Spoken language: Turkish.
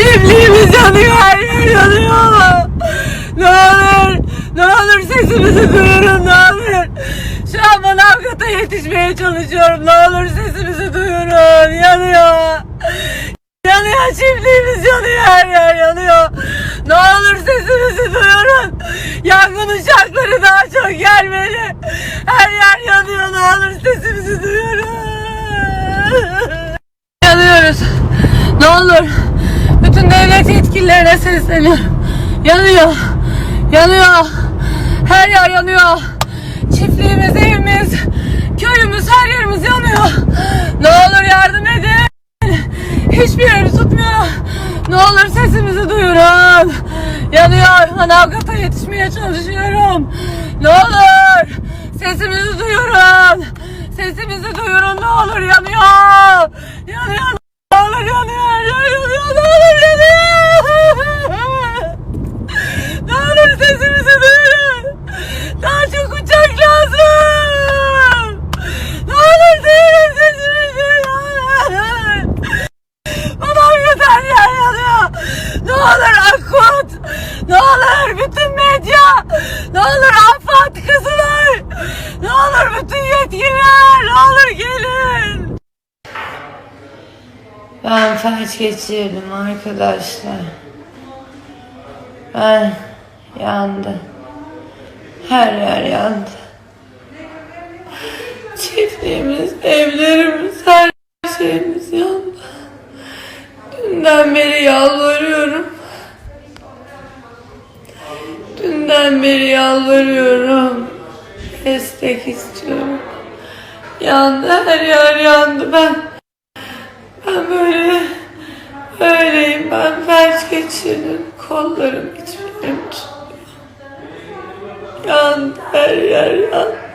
Çiftliğimiz yanıyor, her yer yanıyor. Ne olur, ne olur sesimizi duyurun, ne olur. Şu an Manavgat'a yetişmeye çalışıyorum. Ne olur sesimizi duyurun. Yanıyor. Yanıyor çiftliğimiz yanıyor, her yer yanıyor. Ne olur sesimizi duyurun. Yangın uçakları daha çok gelmeli. Her yer yanıyor, ne olur sesimizi duyurun. Yanıyoruz. Ne olur. Bütün devlet yetkililerine sesleniyorum. Yanıyor. Yanıyor. Her yer yanıyor. Çiftliğimiz, evimiz, köyümüz, her yerimiz yanıyor. Ne olur yardım edin. Hiçbir yerimiz tutmuyor. Ne olur sesimizi duyurun. Yanıyor. Manavgat'a yetişmeye çalışıyorum. Ne olur sesimizi duyurun. Sesimizi duyurun ne olur yanıyor. Yanıyor. Ne olur yanıyor. Yanıyor. Yanıyor. Ne olur yanıyor. Ne olur sesimizi duyurun. Daha çok uçak lazım. Ne olur duyurun sesimizi. Ne olur. Babam yeter yer yanıyor. Ne olur Akut. Ne olur bütün medya. Ne olur AFAD kızılar. Ne olur bütün yetkililer. Ne olur gelin. Ben felç geçirdim arkadaşlar. Ben yandı. Her yer yandı. Çiftliğimiz, evlerimiz, her şeyimiz yandı. Dünden beri yalvarıyorum. Dünden beri yalvarıyorum. Destek istiyorum. Yandı her yer yandı ben. Ben böyle öyleyim. Ben felç geçirdim. Kollarım hiçbirim tutmuyor. Yandı her yer yandı.